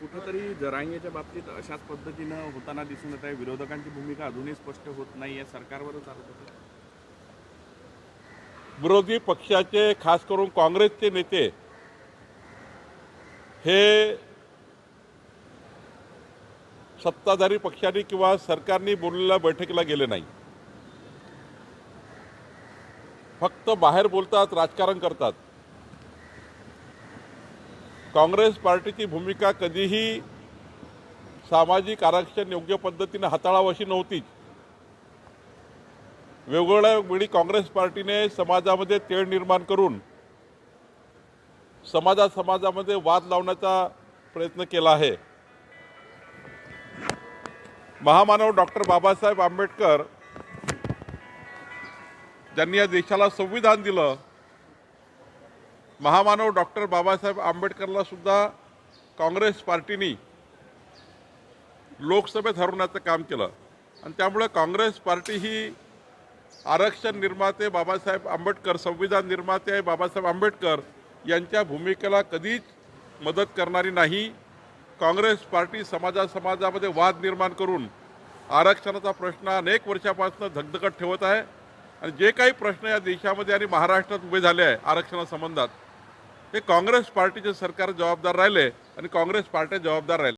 कुठंतरी जरांगेच्या बाबतीत अशाच पद्धतीनं होताना दिसून येत आहे. विरोधकांची भूमिका अजूनही स्पष्ट होत नाही आहे. सरकारवरच आरोप होतो विरोधी पक्षाचे खास करून काँग्रेसचे नेते हे सत्ताधारी पक्षांनी किंवा सरकारने बोललेल्या बैठकीला गेले नाही. फक्त बाहेर बोलतात राजकारण करतात. काँग्रेस पार्टीची भूमिका कधीही सामाजिक आरक्षण योग्य पद्धतीने हाताळावं अशी नव्हतीच. वेगवेगळ्या वेळी काँग्रेस पार्टीने समाजामध्ये तेढ निर्माण करून समाजा समाजामध्ये वाद लावण्याचा प्रयत्न केला आहे. महामानव डॉक्टर बाबासाहेब आंबेडकर ज्यांनी या देशाला संविधान दिलं महामानव डॉक्टर बाबासाहेब आंबेडकरला सुद्धा काँग्रेस पार्टीनी लोकसभेत हरवण्याचं काम केलं. आणि त्यामुळे काँग्रेस पार्टी ही आरक्षण निर्माते बाबासाहेब आंबेडकर संविधान निर्माते बाबासाहेब आंबेडकर यांच्या भूमिकेला कधीच मदत करणारी नाही. काँग्रेस पार्टी समाजा समाजामध्ये वाद निर्माण करून आरक्षणाचा प्रश्न अनेक वर्षापासून धगधगत ठेवत आहे. आणि जे काही प्रश्न या देशामध्ये आणि महाराष्ट्रात उभे झाले आहे आरक्षणासंबंधात हे काँग्रेस पार्टीचे सरकार जबाबदार राहिले आणि काँग्रेस पार्ट्या जबाबदार राहिले.